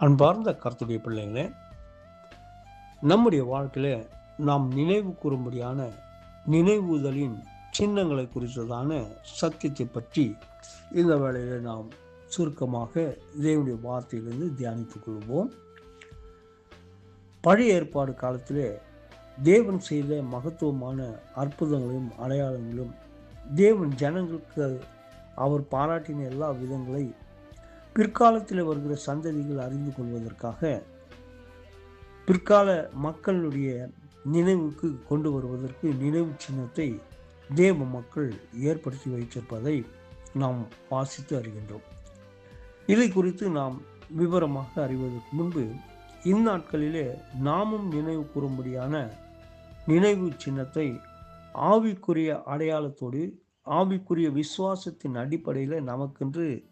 அன்பார்ந்த கருத்துடைய பிள்ளைங்களே நம்முடைய வாழ்க்கையில் நாம் நினைவு கூறும்படியான நினைவுதலின் சின்னங்களை குறித்ததான சத்தியத்தை பற்றி இந்த வேளையில் நாம் சுருக்கமாக தேவனுடைய வார்த்தையிலிருந்து தியானித்துக் கொள்வோம். பழைய ஏற்பாடு காலத்திலே தேவன் செய்த மகத்துவமான அற்புதங்களையும் அடையாளங்களும் தேவன் ஜனங்களுக்கு அவர் பாராட்டின எல்லா விதங்களை பிற்காலத்தில் வருகிற சந்ததிகள் அறிந்து கொள்வதற்காக பிற்கால மக்களுடைய நினைவுக்கு கொண்டு வருவதற்கு நினைவு சின்னத்தை தேவ மக்கள் ஏற்படுத்தி வைத்திருப்பதை நாம் வாசித்து அறிகின்றோம். இதை குறித்து நாம் விவரமாக அறிவதற்கு முன்பு இந்நாட்களிலே நாமும் நினைவு கூறும்படியான நினைவு சின்னத்தை ஆவிக்குரிய அடையாளத்தோடு ஆவிக்குரிய விசுவாசத்தின் அடிப்படையில் நமக்கென்று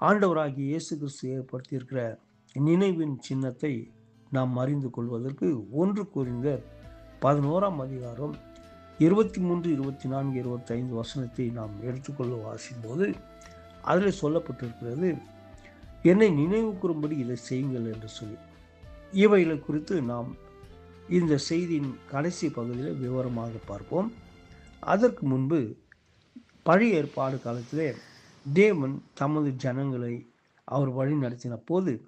ஆண்டவராகிய இயேசு கிறிஸ்து ஏற்படுத்தியிருக்கிற நினைவின் சின்னத்தை நாம் அறிந்து கொள்வதற்கு ஒன்று குறிந்த பதினோராம் அதிகாரம் இருபத்தி மூன்று இருபத்தி நான்கு இருபத்தி ஐந்து வசனத்தை நாம் எடுத்துக்கொள்ள வாசிக்கும்போது அதில் சொல்லப்பட்டிருக்கிறது என்னை நினைவு கூறும்படி இதை செய்யுங்கள் என்று சொல்லி. இவைகளை குறித்து நாம் இந்த செய்தியின் கடைசி பகுதியில் விவரமாக பார்ப்போம். அதற்கு முன்பு பழைய ஏற்பாடு காலத்திலே தேவன் தமது ஜனங்களை அவர் வழி நடத்தின போது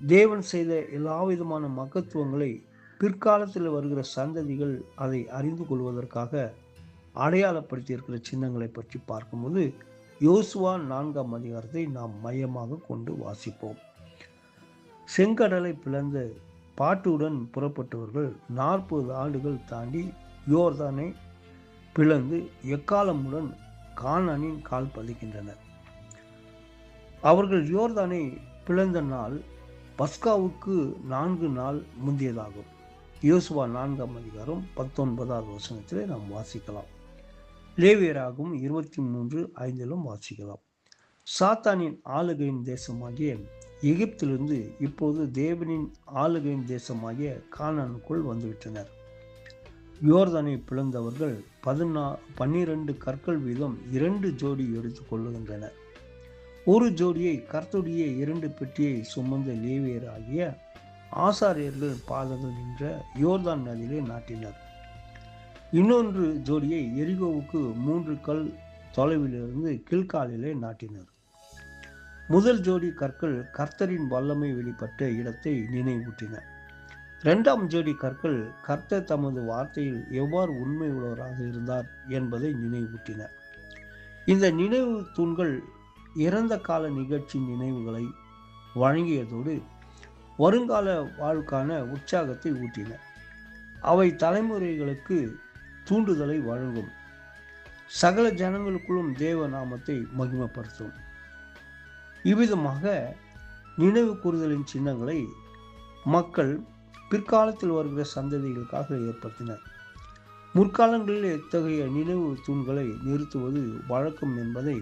தேவன் செய்த எல்லா விதமான மகத்துவங்களை பிற்காலத்தில் வருகிற சந்ததிகள் அதை அறிந்து கொள்வதற்காக அடையாளப்படுத்தியிருக்கிற சின்னங்களை பற்றி பார்க்கும்போது யோசுவா நான்காம் அதிகாரத்தை நாம் மையமாக கொண்டு வாசிப்போம். செங்கடலை பிளந்த பாட்டுடன் புறப்பட்டவர்கள் நாற்பது ஆண்டுகள் தாண்டி யோர்தானை பிளந்து எக்காலமுடன் கானானின் கால் பதிக்கின்றனர். அவர்கள் யோர்தானை பிளந்த நாள் பஸ்காவுக்கு நான்கு நாள் முந்தியதாகும். யோசுவா நான்காம் அதிகாரம் பத்தொன்பதாவது வசனத்திலே நாம் வாசிக்கலாம். லேவியராகவும் இருபத்தி மூன்று ஐந்திலும் வாசிக்கலாம். சாத்தானின் ஆளுகையின் தேசமாகிய எகிப்திலிருந்து இப்போது தேவனின் ஆளுகையின் தேசமாகிய கானானுக்குள் வந்துவிட்டனர். யோர்தானை பிளந்தவர்கள் பதினா பன்னிரண்டு கற்கள் வீதம் இரண்டு ஜோடி எடுத்துக் கொள்ளுகின்றனர். ஒரு ஜோடியை கர்த்துடைய இரண்டு பெட்டியை சுமந்த லேவியர் ஆகிய ஆசாரியர்கள் பாதங்கள் நின்ற யோர்தான் நதியிலே நாட்டினர். இன்னொன்று ஜோடியை எரிகோவுக்கு மூன்று கல் தொலைவிலிருந்து கில்காலிலே நாட்டினர். முதல் ஜோடி கற்கள் கர்த்தரின் வல்லமை வெளிப்பட்ட இடத்தை நினைவூட்டின. இரண்டாம் ஜோடி கற்கள் கர்த்தர் தமது வார்த்தையில் எவ்வாறு உண்மை உள்ளவராக இருந்தார் என்பதை நினைவூட்டின இந்த நினைவு தூண்கள் இறந்த கால நிகழ்ச்சி நினைவுகளை வழங்கியதோடு வருங்கால வாழ்க்கான உற்சாகத்தை ஊட்டின. அவை தலைமுறைகளுக்கு தூண்டுதலை வழங்கும். சகல ஜனங்களுக்குள்ளும் தேவ நாமத்தை மகிமைப்படுத்தும். இவ்விதமாக நினைவு கூறுதலின் சின்னங்களை மக்கள் பிற்காலத்தில் வருகிற சந்ததிகளுக்காக ஏற்படுத்தினர். முற்காலங்களில் இத்தகைய நினைவு தூண்களை நிறுத்துவது வழக்கம் என்பதை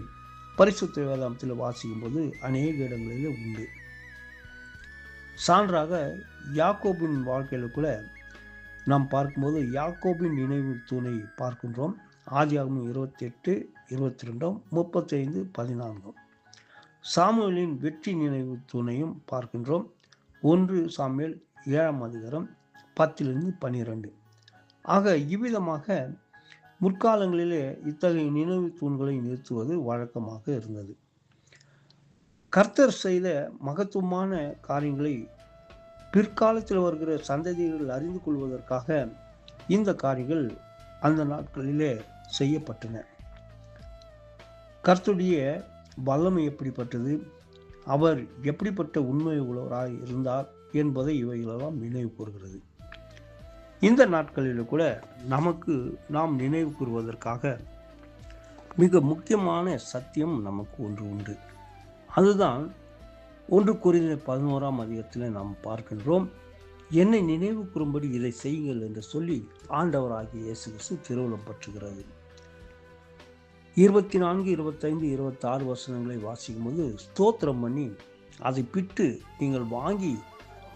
பரிசுத்த வேதாந்தத்தில் வாசிக்கும் போது அநேக இடங்களிலே உண்டு. சான்றாக யாக்கோபின் வாழ்க்கையில் கூட நாம் பார்க்கும்போது யாக்கோபின் நினைவு தூணை பார்க்கின்றோம். ஆதியாகமும் இருபத்தி எட்டு இருபத்தி ரெண்டும் முப்பத்தைந்து பதினான்கும் சாமுவேலின் வெற்றி நினைவு தூணையும் பார்க்கின்றோம். ஒன்று சாமுவேல் ஏழாம் அதிகாரம் பத்திலிருந்து பனிரெண்டு. ஆக இவ்விதமாக முற்காலங்களிலே இத்தகைய நினைவு தூண்களை நிறுத்துவது வழக்கமாக இருந்தது. கர்த்தர் செய்த மகத்துவமான காரியங்களை பிற்காலத்தில் வருகிற சந்ததிகள் அறிந்து கொள்வதற்காக இந்த காரியங்கள் அந்த நாட்களிலே செய்யப்பட்டன. கர்த்துடைய வல்லமை எப்படிப்பட்டது? அவர் எப்படிப்பட்ட உண்மை உள்ளவராக இருந்தார்? என்பதை இவைகளெல்லாம் நினைவு கூறுகிறது. இந்த நாட்களில் கூட நமக்கு நாம் நினைவு கூறுவதற்காக மிக முக்கியமான சத்தியம் நமக்கு ஒன்று உண்டு. அதுதான் ஒன்று குறிந்த பதினோராம் அதிகத்தில் நாம் பார்க்கின்றோம். என்னை நினைவு கூறும்படி இதை செய்யுங்கள் என்று சொல்லி ஆண்டவராகிய இயேசு கிறிஸ்து திருவுளம் பற்றுகிறது. இருபத்தி நான்கு இருபத்தைந்து இருபத்தாறு வசனங்களை வாசிக்கும் போது ஸ்தோத்திரம் பண்ணி அதை பிட்டு நீங்கள் வாங்கி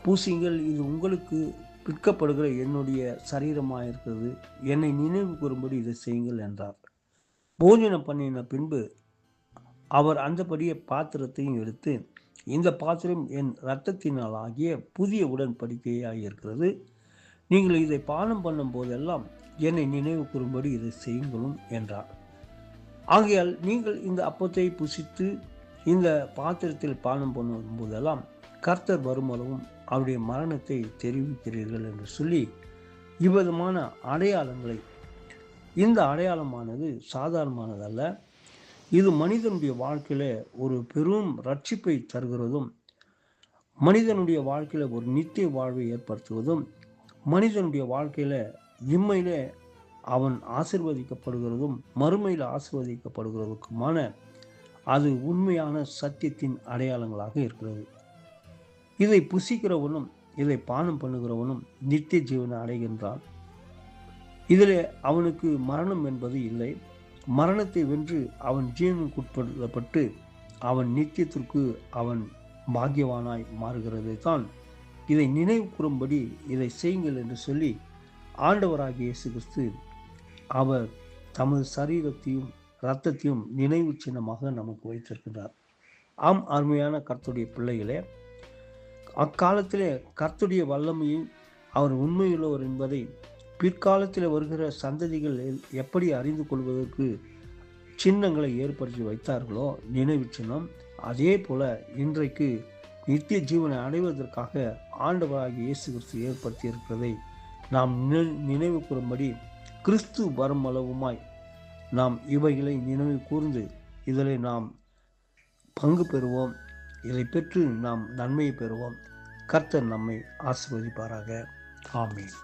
பூசிங்கள் இது உங்களுக்கு விற்கப்படுகிற என்னுடைய சரீரமாக இருக்கிறது என்னை நினைவு கூறும்படி இதை செய்யுங்கள் என்றார். போஜனம் பண்ணின பின்பு அவர் அந்தபடியே பாத்திரத்தையும் எடுத்து இந்த பாத்திரம் என் இரத்தத்தினால் ஆகிய புதிய உடன்படிக்கையாக இருக்கிறது நீங்கள் இதை பானம் பண்ணும் போதெல்லாம் என்னை நினைவு கூறும்படி இதை செய்யுங்களும் என்றார். ஆகையால் நீங்கள் இந்த அப்பத்தை புசித்து இந்த பாத்திரத்தில் பானம் பண்ணும் போதெல்லாம் கர்த்தர் வருமளவும் அவருடைய மரணத்தை தெரிவிக்கிறீர்கள் என்று சொல்லி இவ்விதமான அடையாளங்களை இந்த அடையாளமானது சாதாரணமானதல்ல. இது மனிதனுடைய வாழ்க்கையில் ஒரு பெரும் ரட்சிப்பை தருகிறதும் மனிதனுடைய வாழ்க்கையில் ஒரு நித்திய வாழ்வை ஏற்படுத்துவதும் மனிதனுடைய வாழ்க்கையில் இம்மையிலே அவன் ஆசிர்வதிக்கப்படுகிறதும் மறுமையில் ஆசிர்வதிக்கப்படுகிறதுக்குமான அது உண்மையான சத்தியத்தின் அடையாளங்களாக இருக்கிறது. இதை புசிக்கிறவனும் இதை பானம் பண்ணுகிறவனும் நித்திய ஜீவனை அடைகின்றான். இதில் அவனுக்கு மரணம் என்பது இல்லை. மரணத்தை வென்று அவன் ஜீவனுக்குட்படுத்தப்பட்டு அவன் நித்தியத்திற்கு அவன் பாக்கியவானாய் மாறுகிறது தான் இதை நினைவு கூறும்படி இதை செய்யுங்கள் என்று சொல்லி ஆண்டவராகிய இயேசு கிறிஸ்து அவர் தமது சரீரத்தையும் இரத்தத்தையும் நினைவு சின்னமாக நமக்கு வைத்திருக்கிறார் ஆம் அருமையான கர்த்துடைய பிள்ளைகளே அக்காலத்திலே கர்த்துடைய வல்லமையும் அவர் உண்மையுள்ளவர் என்பதை பிற்காலத்தில் வருகிற சந்ததிகள் எப்படி அறிந்து கொள்வதற்கு சின்னங்களை ஏற்படுத்தி வைத்தார்களோ நினைவு சின்னம் அதே போல இன்றைக்கு நித்திய ஜீவனை அடைவதற்காக ஆண்டவராகிய இயேசு கிறிஸ்து ஏற்படுத்தி இருக்கிறதை நாம் நினைவு கூறும்படி கிறிஸ்து வரும் அளவுமாய் நாம் இவைகளை நினைவு கூர்ந்து இதில் நாம் பங்கு பெறுவோம். இதை பெற்று நாம் நன்மையை பெறுவோம். கர்த்தர் நம்மை ஆசிர்வதிப்பாராக. ஆமீன்.